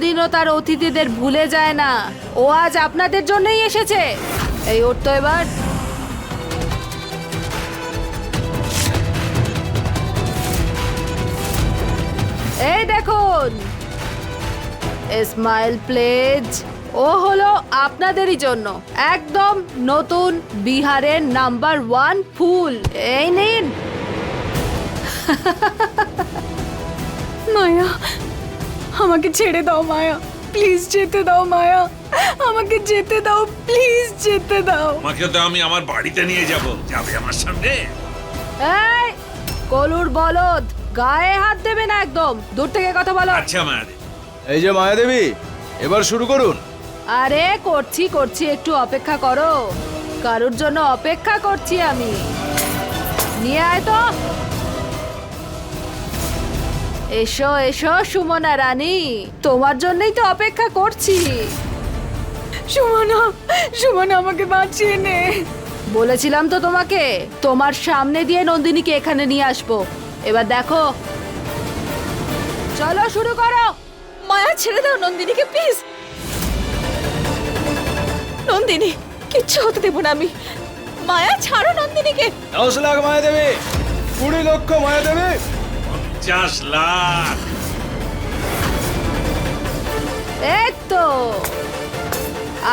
কোনোদিনও তার অতিথিদের ভুলে যায় না। ও আজ আপনাদের জন্যই এসেছে। এই ওর তো এবার। এই দেখুন। Smile plays. ও হলো আপনাদেরই জন্য। একদম নতুন বিহারের নাম্বার ওয়ান ফুল। এই নিন। মায়া আমাকে ছেড়ে দাও মায়া। প্লিজ যেতে দাও মায়া। আমাকে যেতে দাও প্লিজ যেতে দাও। তোমাকে তো আমি আমার বাড়িতে নিয়ে যাব। যাবে আমার সামনে। এই কলুর বলদ গায়ে হাত দেবে না একদম। দূর থেকে কথা বলো। আচ্ছা মায়াদি এই যে মায়া মায়াদেবী এবার শুরু করুন। আরে করছি করছি একটু অপেক্ষা করো। কারোর জন্য অপেক্ষা করছি আমি। নিয়ে আয় তো। এসো এসো সুমনা রানী। তোমার জন্যই তো অপেক্ষা করছি। সুমনা সুমনা আমাকে বাঁচিয়ে নে। বলেছিলাম তো তোমাকে তোমার সামনে দিয়ে নন্দিনীকে এখানে নিয়ে আসব। এবার দেখো। চলো শুরু করো। মায়া ছেড়ে দাও নন্দিনীকে প্লিজ। নন্দিনী কিচ্ছু হতে দেবো না আমি। মায়া ছাড়ো নন্দিনীকে। দশ লাখ মায়াদেবী কুড়ি লক্ষ মায়াদেবী। পঞ্চাশ লাখ। এই তো।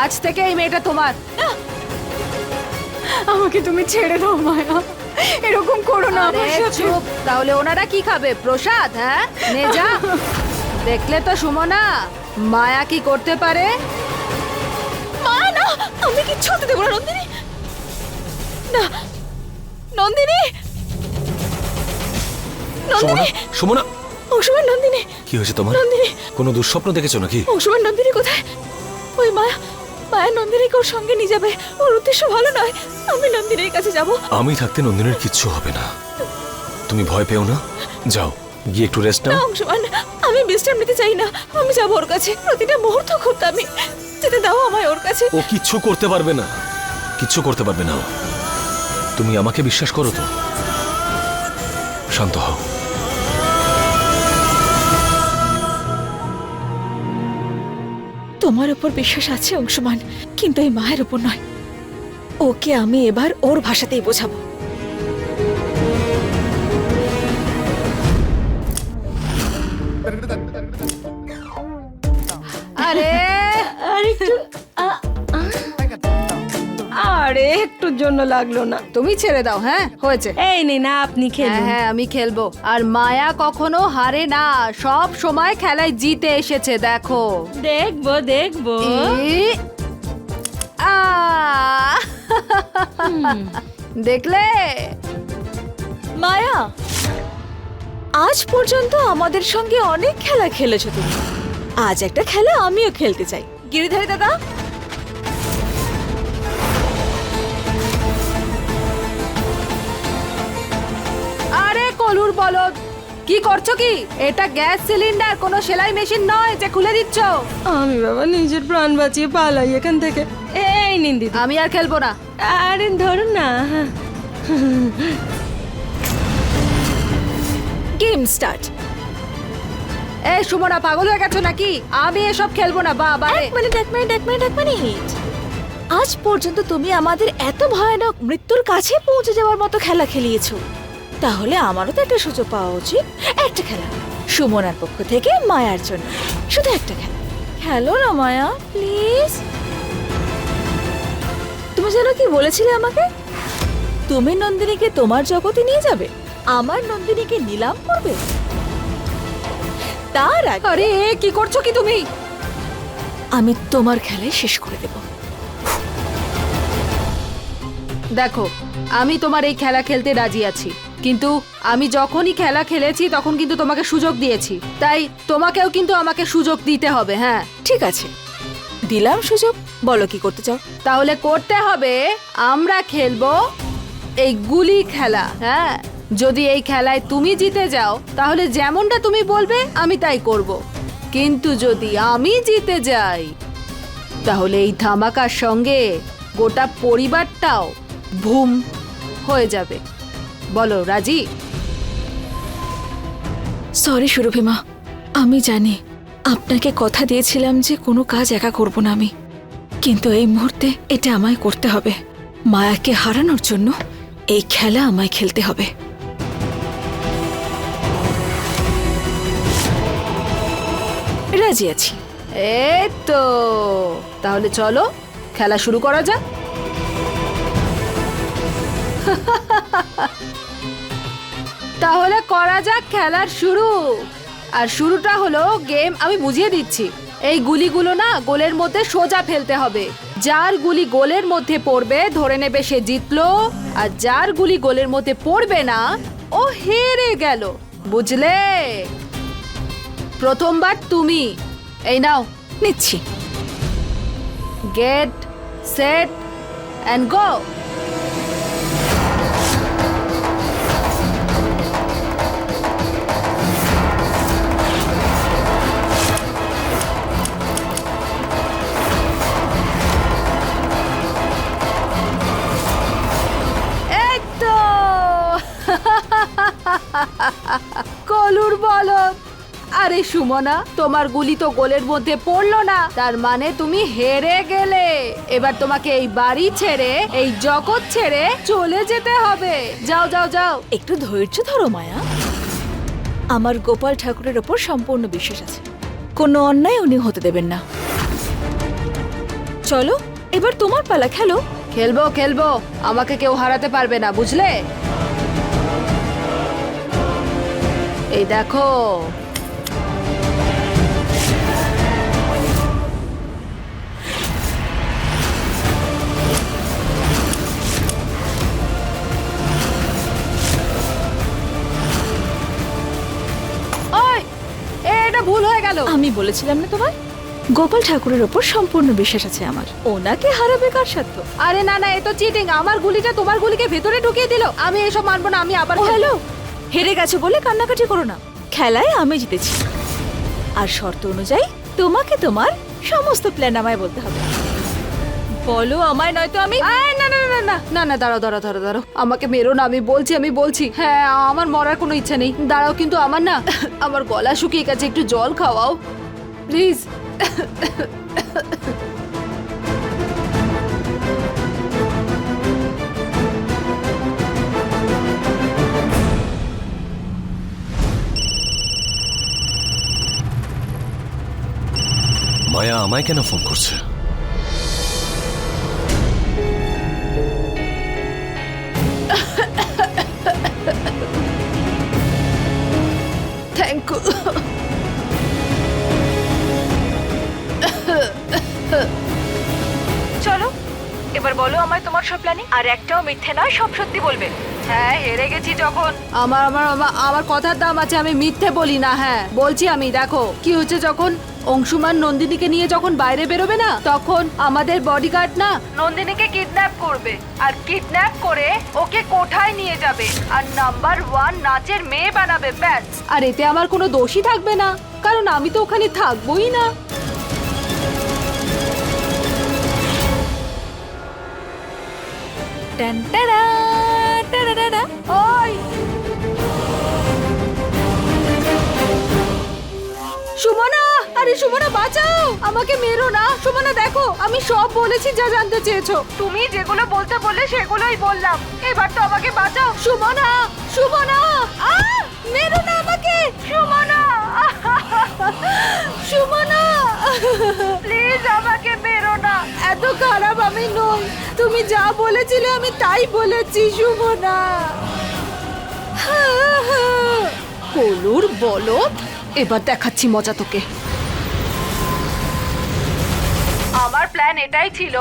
আজ থেকে এই মেয়েটা তোমার। আমাকে তুমি ছেড়ে দাও মায়া। এরকম করো না আমার সাথে। চুপ তাহলে ওনারা কি খাবে? প্রসাদ হ্যাঁ? নে যা। দেখলে তো সুমনা মায়া কি করতে পারে? মা না আমি কিচ্ছু হতে দেবো না নন্দিনী। না নন্দিনী! নন্দিনী! সুমনা অংশমান নন্দিনী! কি হয়েছে তোমার? নন্দিনী! কোনো দুঃস্বপ্ন দেখেছ নাকি? অংশমান নন্দিনী কোথায়? ওই মায়া মায়া নন্দিনীকে ওর সঙ্গে নিয়ে যাবে। ওর উদ্দেশ্য ভালো নয়। আমি নন্দিনীর কাছে যাব। আমি থাকতে নন্দিনীর কিচ্ছু হবে না। তুমি ভয় পেও না? যাও গিয়ে একটু রেস্ট নাও। অংশমান আমি বিশ্রাম নিতে চাই না। আমি যাব ওর কাছে। প্রতিটা মুহূর্ত খুব দামি। যেতে দাও আমায় ওর কাছে। ও কিচ্ছু করতে পারবে না। কিচ্ছু করতে পারবে না তুমি আমাকে বিশ্বাস করো তো? শান্ত হও। তোমার ওপর বিশ্বাস আছে, অংশমান। কিন্তু এই মায়ের ওপর নয়। ওকে আমি এবার ওর ভাষাতেই বোঝাবো। আরে একটুর জন্য লাগল না। তুমি ছেড়ে দাও হ্যাঁ? হয়েছে। এই নে না আপনি হ্যাঁ খেলুন। হ্যাঁ আমি খেলব। আর মায়া কখনো হারে না। সব সময় খেলায় জিতে এসেছে দেখো। দেখব দেখব। আ। দেখলে? মায়া আজ পর্যন্ত আমাদের সঙ্গে অনেক খেলা খেলেছো তুমি। আজ একটা খেলা আমিও খেলতে চাই। গিরিধারী দাদা কলুর বলদ। কি করছ কি? এটা গ্যাস সিলিন্ডার কোনো সেলাই মেশিন নয় যে খুলে দিচ্ছ। আমি বাবা নিজের প্রাণ বাঁচিয়ে পালাই এখান থেকে। এই নিন দিদি। আমি আর খেলব না। আরে ধরুন না। Game start. এই সুমনা পাগল হয়ে গেছো নাকি? আমি এসব খেলব না বাবা এক মিনিট এক মিনিট এক মিনিট এক মিনিট। আজ পর্যন্ত তুমি আমাদের এত ভয়ানক মৃত্যুর কাছে পৌঁছে যাওয়ার মতো খেলা খেলিয়েছো। তাহলে আমারও তো একটা সুযোগ পাওয়া উচিত। একটা খেলা। সুমনার পক্ষ থেকে মায়ার জন্য। শুধু একটা খেলা। খেলো না মায়া প্লিজ। তুমি যেন কি বলেছিলে আমাকে? তুমি নন্দিনীকে তোমার জগতে নিয়ে যাবে? আমার নন্দিনীকে নিলাম করবে? তার আরে কি করছ কি তুমি? আমি তোমার খেলায় শেষ করে দেব। দেখো আমি তোমার এই খেলা খেলতে রাজি আছি। কিন্তু আমি যখনই খেলা খেলেছি তখন কিন্তু তোমাকে সুযোগ দিয়েছি। তাই তোমাকেও কিন্তু আমাকে সুযোগ দিতে হবে হ্যাঁ। ঠিক আছে। দিলাম সুযোগ বলো কি করতে চাও? তাহলে করতে হবে আমরা খেলব এই গুলি খেলা হ্যাঁ। যদি এই খেলায় তুমি জিতে যাও তাহলে যেমনটা তুমি বলবে আমি তাই করব। কিন্তু যদি আমি জিতে যাই তাহলে এই ধামাকার সঙ্গে গোটা পরিবারটাও ভুম হয়ে যাবে। বলো রাজি? সরি সুরভিমা। আমি জানি আপনাকে কথা দিয়েছিলাম যে কোনো কাজ একা করব না আমি। কিন্তু এই মুহূর্তে এটা আমায় করতে হবে। মায়াকে হারানোর জন্য এই খেলা আমায় খেলতে হবে। রাজি আছি। এই তো তাহলে চলো খেলা শুরু করা যাক। তাহলে করা যাক, খেলার শুরু। আর শুরুটা হলো গেম আমি বুঝিয়ে দিচ্ছি। এই গুলিগুলো না গোলের মধ্যে সোজা ফেলতে হবে। যার গুলি গোলের মধ্যে পড়বে, ধরে নেবে সে জিতলো। আর যার গুলি গোলের মধ্যে পড়বে না, ও হেরে গেল। বুঝলে? প্রথমবার তুমি। এই নাও, নিচ্ছি। গেট, সেট অ্যান্ড গো কলুর বলদ। আরে সুমনা তোমার গুলি তো গোলের মধ্যে পড়ল না। তার মানে তুমি হেরে গেলে। এবার তোমাকে এই বাড়ি ছেড়ে এই জগৎ ছেড়ে চলে যেতে হবে। যাও যাও যাও। একটু ধৈর্য ধরো মায়া। আমার গোপাল ঠাকুরের ওপর সম্পূর্ণ বিশ্বাস আছে। কোনো অন্যায় উনি হতে দেবেন না। চলো এবার তোমার পালা খেলো। খেলব খেলব। আমাকে কেউ হারাতে পারবে না বুঝলে? এই দেখো। ওই এ, এটা ভুল হয়ে গেল। আমি বলেছিলাম না তোমার গোপাল ঠাকুরের ওপর সম্পূর্ণ বিশ্বাস আছে আমার। ওনাকে হারাবে কার সাধ্য? আরে না না এ তো চিটিং আমার গুলিটা তোমার গুলিকে ভেতরে ঢুকিয়ে দিল। আমি এসব মানবো না আমি আবার হ্যালো। হেরে গেছো বলে কান্নাকাটি করো না। খেলায় আমি জিতেছি। আর শর্ত অনুযায়ী তোমাকে তোমার সমস্ত প্ল্যান আমায় বলতে হবে। বলো আমায় নয়তো আমি আয়, না না না না, না না দাঁড়াও দাঁড়াও দাঁড়াও দাঁড়াও। আমাকে মেরো না আমি বলছি আমি বলছি। হ্যাঁ আমার মরার কোনো ইচ্ছা নেই। দাঁড়াও কিন্তু আমার না আমার গলা শুকিয়ে গেছে একটু জল খাওয়াও। প্লিজ আমায় কেন ফোন করছে? থ্যাংক ইউ চলো এবার বলো আমায় তোমার সব প্ল্যানিং। আর একটাও মিথ্যে নয় সব সত্যি বলবে। হ্যাঁ হেরে গেছি যখন। আমার আমার আমার- আমার কথার দাম আছে আমি মিথ্যে বলি না হ্যাঁ। বলছি আমি দেখো কি হচ্ছে যখন অংশুমান নন্দিনীকে নিয়ে যখন বাইরে বেরোবে না তখন আমাদের বডিগার্ড না নন্দিনীকে কিডন্যাপ করবে আর কিডন্যাপ করে ওকে কোঠায় নিয়ে যাবে আর নাম্বার ওয়ান নাচের মেয়ে বানাবে ব্যাস। আর এতে আমার কোনো দোষই থাকবে না কারণ আমি তো ওখানে থাকবোই না। টান টাড়াড়াড়া। সুমনা আরে সুমনা বাঁচাও! আমাকে মেরো না। সুমনা দেখো আমি সব বলেছি যা জানতে চেয়েছো। তুমি যেগুলো বলতে বললে সেগুলোই বললাম। এবার তো আমাকে বাঁচাও। সুমনা সুমনা! আহ! মেরো না আমাকে! সুমনা! সুমনা! প্লিজ আমাকে মেরো না। এত খারাপ আমি নই। তুমি যা বলেছিলে আমি তাই বলেছি সুমনা। কলুর বলদ এবার দেখাচ্ছি মজা তোকে। আমার প্ল্যান এটাই ছিল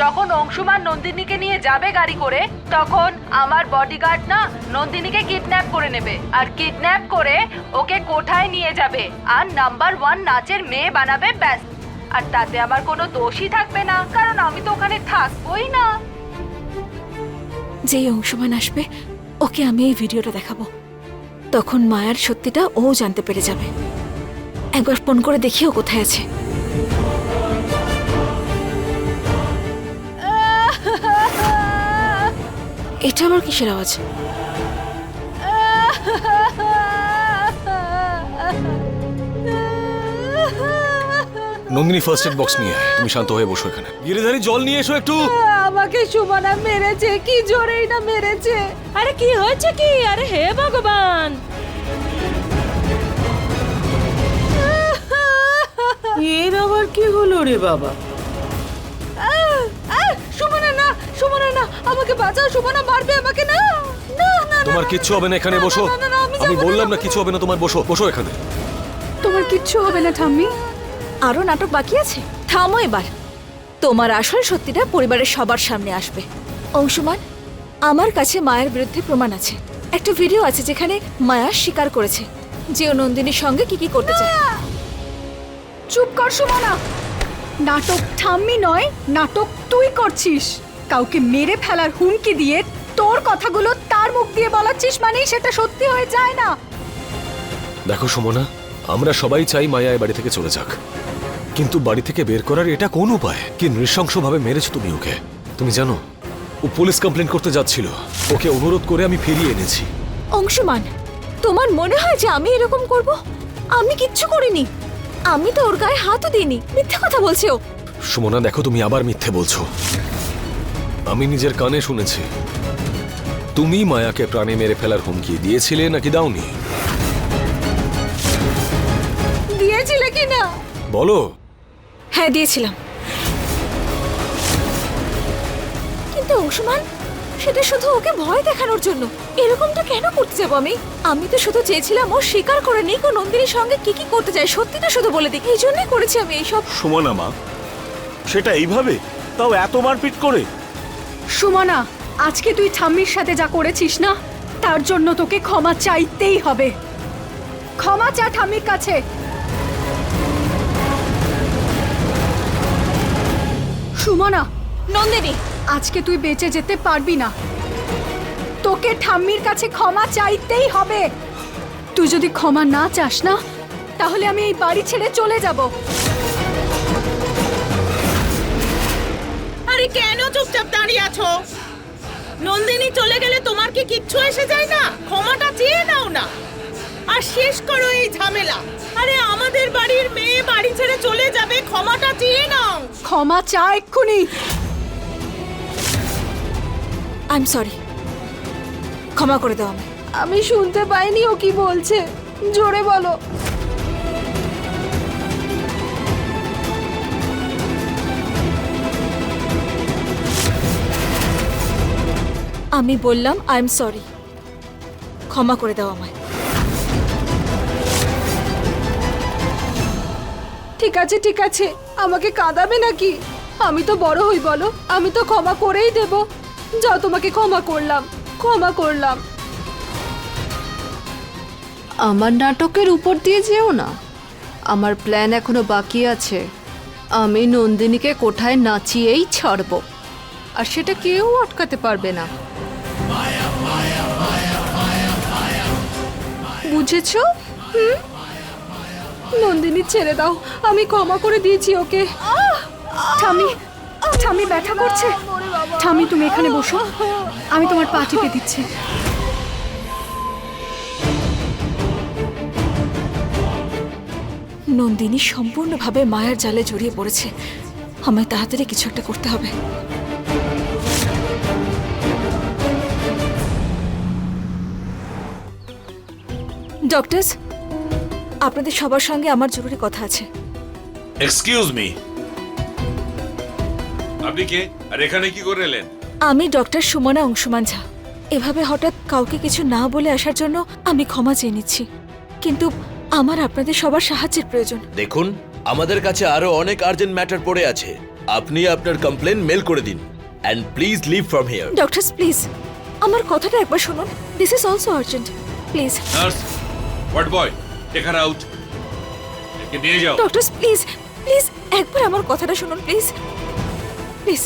যখন অংশুমান নন্দিনীকে নিয়ে যাবে গাড়ি করে তখন আমার বডিগার্ড না নন্দিনীকে কিডন্যাপ করে নেবে। আর কিডন্যাপ করে ওকে কোঠায় নিয়ে যাবে। আর নাম্বার ওয়ান নাচের মেয়ে বানাবে ব্যাস। আর তাতে আমার কোনো দোষই থাকবে না কারণ আমি তো ওখানে থাকবোই না। যেই অংশমান আসবে ওকে আমি এই ভিডিওটা দেখাবো। তখন মায়ার সত্যিটা ও জানতে পেরে যাবে। একবার ফোন করে দেখি ও কোথায় আছে। এটা আমার কিসের আওয়াজ? নন্দিনী ফার্স্ট এড বক্স নিয়ে তুমি শান্ত হয়ে বসো এখানে। গিরিধারী, জল নিয়ে এসো একটু। আমাকে সুমনা মেরেছে কি জোরেই না মেরেছে। আরে কি হয়েছে কি? আরে হে ভগবান! এর আবার কি হলো রে বাবা? সুমনা না সুমনা না আমাকে বাঁচাও সুমনা মারবে আমাকে না না না না, তোমার কিচ্ছু হবে না এখানে বসো। আমি বললাম না কিছু হবে না তোমার বসো বসো এখানে। তোমার কিচ্ছু হবে না ঠাম্মি। আরও নাটক বাকি আছে? থামো এবার। তোমার আসল সত্যিটা পরিবারের সবার সামনে আসবে। অংশুমান আমার কাছে মায়ের বিরুদ্ধে প্রমাণ আছে। একটা ভিডিও আছে যেখানে মায়া স্বীকার করেছে যে ও নন্দিনীর সঙ্গে কি কি করতে চায়। চুপ কর সুমনা! নাটক ঠাম্মি নয় নাটক তুই করছিস। কাউকে মেরে ফেলার হুমকি দিয়ে তোর কথাগুলো তার মুখ দিয়ে বলাচ্ছিস মানেই সেটা সত্যি হয়ে যায় না। দেখো সুমনা আমরা সবাই চাই মায়া এ বাড়ি থেকে চলে যাক। কিন্তু বাড়ি থেকে বের করার এটা কোন উপায়? কি নৃশংসভাবে মেরেছো তুমি ওকে? তুমি জানো ও পুলিশ কমপ্লেন করতে যাচ্ছিল। ওকে অনুরোধ করে আমি ফিরিয়ে এনেছি। অংশমান তোমার মনে হয় যে আমি এরকম করব? আমি কিচ্ছু করিনি। আমি তো ওর গায়ে হাতও দিইনি। মিথ্যে কথা বলছে ও। সুমনা দেখো তুমি আবার মিথ্যে বলছো। আমি নিজের কানে শুনেছি। তুমি মায়াকে প্রাণে মেরে ফেলার হুমকি দিয়েছিলে নাকি দাওনি? দিয়েছিলে কি না বলো। হ্যাঁ দিয়েছিলাম। কিন্তু অংশুমান সেটা শুধু ওকে ভয় দেখানোর জন্য। এরকমটা কেন করতে যাব আমি? আমি তো শুধু চেয়েছিলাম ও স্বীকার করে নিক ও নন্দিনীর সঙ্গে কি কি করতে চায় সত্যিটা শুধু বলে দিক। এই জন্যই করেছি আমি এইসব। সুমনা মা সেটা এইভাবে? তাও এত মারপিট করে? সুমনা আজকে তুই ঠাম্মির সাথে যা করেছিস না তার জন্য তোকে ক্ষমা চাইতেই হবে। ক্ষমা চা ঠাম্মির কাছে। সুমনা, নন্দিনী, আজকে তুই বেঁচে যেতে পারবি না। তোকে ঠাম্মির কাছে ক্ষমা চাইতেই হবে। তুই যদি ক্ষমা না চাস না, তাহলে আমি এই বাড়ি ছেড়ে চলে যাব। আরে কেন চুপচাপ দাঁড়িয়ে আছো? নন্দিনী চলে গেলে তোমার কি কিচ্ছু এসে যায় না? ক্ষমাটা চেয়ে নাও না। আর শেষ করো এই ঝামেলা। আরে আমাদের বাড়ির মেয়ে বাড়ি ছেড়ে চলে যাবে ক্ষমাটা চেয়ে নাও। ক্ষমা চা এক্ষুনি। আই এম সরি ক্ষমা করে দাও আমায়। আমি শুনতে পাইনি ও কি বলছে। জোরে বলো। আমি বললাম আই এম সরি ক্ষমা করে দাও আমায়। ঠিক আছে ঠিক আছে। আমাকে কাঁদাবে নাকি? আমি তো বড় হই, বলো। আমি তো ক্ষমা করেই দেব। যাও, তোমাকে ক্ষমা করলাম ক্ষমা করলাম। আমার নাটকের উপর দিয়ে যেও না। আমার প্ল্যান এখনও বাকি আছে। আমি নন্দিনীকে কোঠায় নাচিয়েই ছাড়বো। আর সেটা কেউ আটকাতে পারবে না। বুঝেছ? হুম? নন্দিনী, ছেড়ে দাও। আমি ক্ষমা করে দিয়েছি ওকে। ঠামি ঠামি ব্যথা করছে। ঠামি তুমি এখানে বসো। আমি তোমার পা টিপে দিচ্ছি। নন্দিনী সম্পূর্ণভাবে মায়ার জালে জড়িয়ে পড়েছে। আমায় তাড়াতাড়ি কিছু একটা করতে হবে। ডক্টরস আপনাদের সবার সঙ্গে আমার জরুরি কথা আছে। এক্সকিউজ মি আপনি কে? আর এখানে কি করে এলেন? আমি ডক্টর সুমনা অংশুমান ঝা এভাবে হঠাৎ কাউকে কিছু না বলে আসার জন্য আমি ক্ষমা চেয়ে নিচ্ছি। কিন্তু আমার আপনাদের সবার সাহায্যের প্রয়োজন। দেখুন আমাদের কাছে আরও অনেক আর্জেন্ট ম্যাটার পড়ে আছে। আপনি আপনার কমপ্লেন মেল করে দিন। And please leave from here doctors please আমার কথাটা একবার শুনুন। This is also urgent please nurse what boy take her out একে নিয়ে যাও ডক্টরস প্লিজ প্লিজ একবার আমার কথাটা শুনুন প্লিজ প্লিজ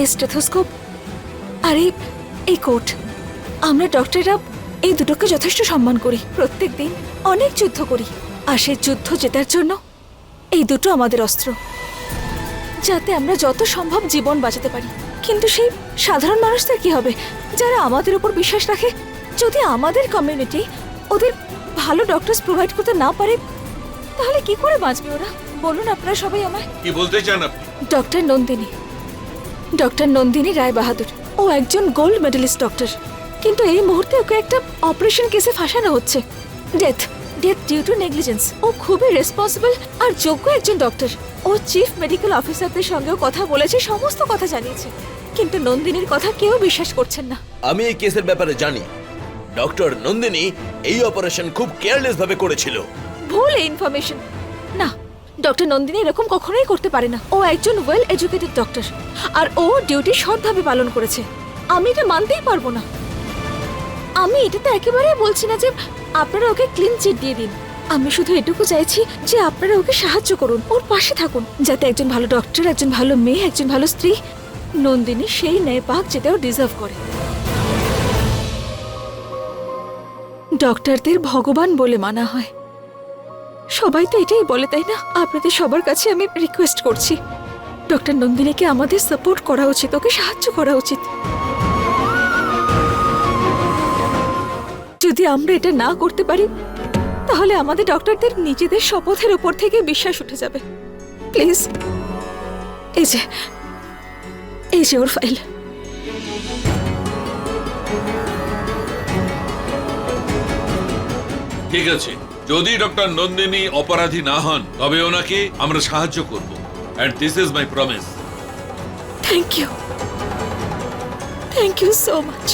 এই স্টেথোস্কোপ আর এই এই কোট আমরা ডক্টররা এই দুটোকে যথেষ্ট সম্মান করি। প্রত্যেক দিন অনেক যুদ্ধ করি। আর সেই যুদ্ধ জেতার জন্য এই দুটো আমাদের অস্ত্র, যাতে আমরা যত সম্ভব জীবন বাঁচাতে পারি। কিন্তু সেই সাধারণ মানুষদের কি হবে? যারা আমাদের উপর বিশ্বাস রাখে যদি আমাদের কমিউনিটি ওদের ভালো ডক্টরস প্রোভাইড করতে না পারে তাহলে কি করে বাঁচবে ওরা? বলুন আপনারা সবাই আমায়। কি বলতে চান আপনি? ডক্টর নন্দিনী। ডক্টর নন্দিনী রায় বাহাদুর ও একজন গোল্ড মেডেলিস্ট ডক্টর কিন্তু এই মুহূর্তে ওকে একটা অপারেশন কেসে ফাঁসানো হচ্ছে। Death death due to negligence ও খুবই রেসপন্সিবল আর যোগ্য একজন ডক্টর ও চিফ মেডিকেল অফিসারদের সঙ্গেও কথা বলেছে সমস্ত কথা জানিয়েছে। কিন্তু নন্দিনীর কথা কেউ বিশ্বাস করছেন না। আমি এই কেসের ব্যাপারে জানি। ডক্টর নন্দিনী এই অপারেশন খুব কেয়ারলেস ভাবে করেছিল। ভুল ইনফরমেশন না ডক্টর নন্দিনী এরকম কখনোই করতে পারে না। ও একজন ওয়েল এডুকেটেড ডক্টর আর ও ডিউটি সৎভাবে পালন করেছে। আমি এটা মানতেই পারব না। আমি এটা তো একেবারেই বলছি না যে আপনারা ওকে ক্লিন চিট দিয়ে দিন। আমি শুধু এটুকু চাইছি যে আপনারা ওকে সাহায্য করুন, ওর পাশে থাকুন, যাতে একজন ভালো ডক্টর একজন ভালো মেয়ে, একজন ভালো স্ত্রী নন্দিনী সেই ন্যায় পাক যেটা ও ডিজার্ভ করে। ডক্টরদের ভগবান বলে মানা হয়। সবাই তো এটাই বলে, তাই না? আপনাদের সবার কাছে আমি রিকোয়েস্ট করছি। ডক্টর নন্দিনীকে আমাদের সাপোর্ট করা উচিত, ওকে সাহায্য করা উচিত। যদি আমরা এটা না করতে পারি তাহলে আমাদের ডক্টরদের নিজেদের শপথের উপর থেকে বিশ্বাস উঠে যাবে। প্লিজ। এই যে এই যে ওর ফাইল। ঠিক আছে। যদি ডক্টর নন্দিনী অপরাধী না হন তবে ওনাকে আমরা সাহায্য করব। And this is my promise thank you thank you so much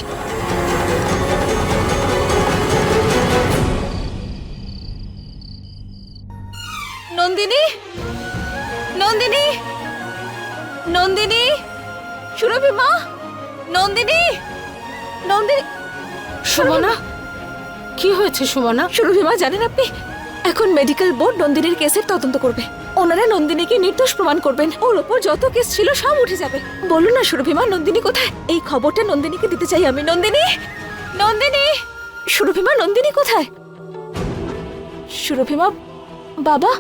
Nandini? Nandini? Surabhi মা? নন্দিনী? নন্দিনী সুমনা? কি হয়েছে সুমনা? সুরভি মা জানেন আপনি? এখন মেডিকেল বোর্ড নন্দিনীর কেসের তদন্ত করবে। ওনারা নন্দিনীকে নির্দোষ প্রমাণ করবেন। ওর ওপর যত কেস ছিল সব উঠে যাবে। বলুন না সুরভি মা নন্দিনী কোথায়? এই খবরটা নন্দিনীকে দিতে চাই আমি। নন্দিনী? নন্দিনী? সুরভি মা নন্দিনী কোথায়? সুরভি মা বাবা?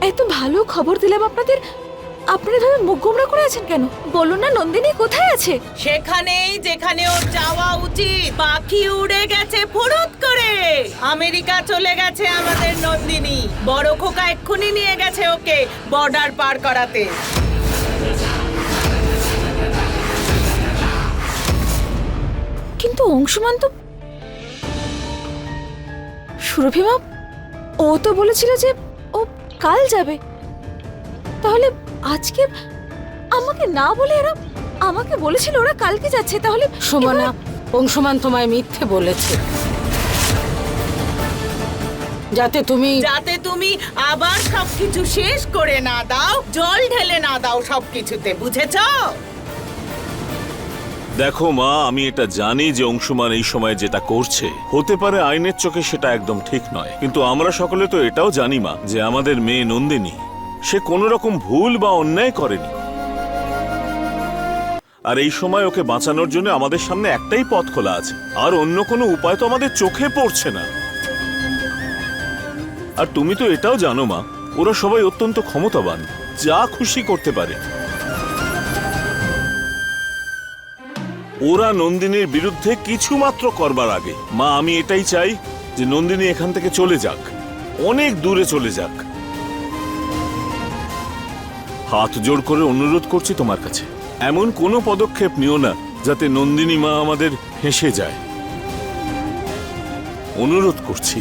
এত ভালো খবর দিলাম আপনাদের? আপনারা এভাবে মুখ গোমরা করে আছেন কেন? বলুন না নন্দিনী কোথায় আছে? সেখানেই যেখানে ওর যাওয়া উচিত। পাখি উড়ে গেছে ফুরুত করে। আমেরিকা চলে গেছে আমাদের নন্দিনী। বড় খোকা এক্ষুনি নিয়ে গেছে ওকে বর্ডার পার করাতে। কিন্তু অংশমান তো সুরভি মা ও তো বলেছিল যে কাল যাবে। তাহলে আজকে আমাকে না বলে এরা আমাকে বলেছিল ওরা কালকে যাচ্ছে তাহলে সুমনা অংশমান তোমায় মিথ্যে বলেছে। যাতে তুমি যাতে তুমি আবার সবকিছু শেষ করে না দাও জল ঢেলে না দাও সবকিছুতে বুঝেছ? দেখো মা, আমি এটা জানি যে অংশুমান এই সময় যেটা করছে। হতে পারে আইনের চোখে সেটা একদম ঠিক নয়, কিন্তু আমরা সকলে তো এটাও জানি মা, যে আমাদের মেয়ে নন্দিনী, সে কোনো রকম ভুল বা অন্যায় করেনি। আর এই সময় ওকে বাঁচানোর জন্য আমাদের সামনে একটাই পথ খোলা আছে, আর অন্য কোনো উপায় তো আমাদের চোখে পড়ছে না। আর তুমি তো এটাও জানো মা, ওরা সবাই অত্যন্ত ক্ষমতাবান, যা খুশি করতে পারে। ওরা নন্দিনীর বিরুদ্ধে কিছু মাত্র করবার আগে। মা, আমি এটাই চাই যে নন্দিনী এখান থেকে চলে যাক। অনেক দূরে চলে যাক। হাত জোড় করে অনুরোধ করছি তোমার কাছে। এমন কোনো পদক্ষেপ নিও না যাতে নন্দিনী মা আমাদের হেসে যায়। অনুরোধ করছি।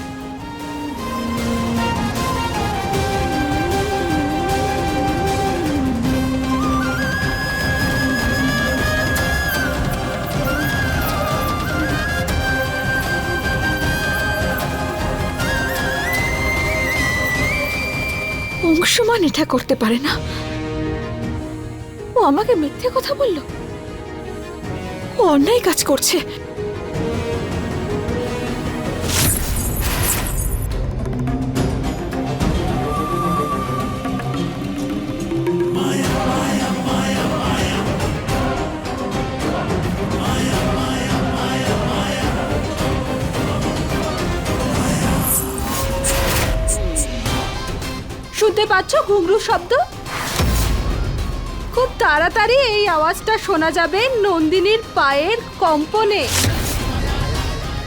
এটা করতে পারে না। ও আমাকে মিথ্যে কথা বলল। ও অন্যায় কাজ করছে। পাচ্ছ ঘুংরু শব্দ? খুব তাড়াতাড়ি এই আওয়াজটা শোনা যাবে নন্দিনীর পায়ের কম্পনে।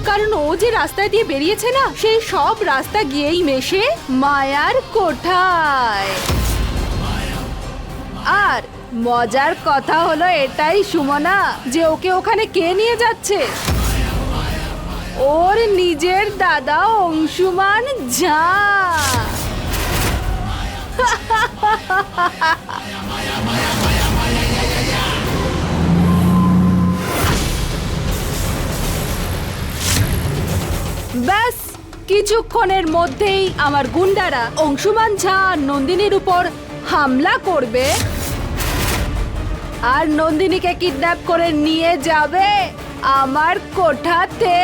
কারণ ও যে রাস্তায় দিয়ে বেরিয়েছে না, সেই সব রাস্তা গিয়েই মেশে মায়ার কোঠায়। আর মজার কথা হলো এটাই, সুমনা, যে ওকে ওখানে কে নিয়ে যাচ্ছে? ওর নিজের দাদা অংশুমান ঝা। ব্যাস, কিছুক্ষণের মধ্যেই আমার গুন্ডারা অংশুমান ঝা নন্দিনীর উপর হামলা করবে। আর নন্দিনীকে কিডন্যাপ করে নিয়ে যাবে আমার কোঠাতে।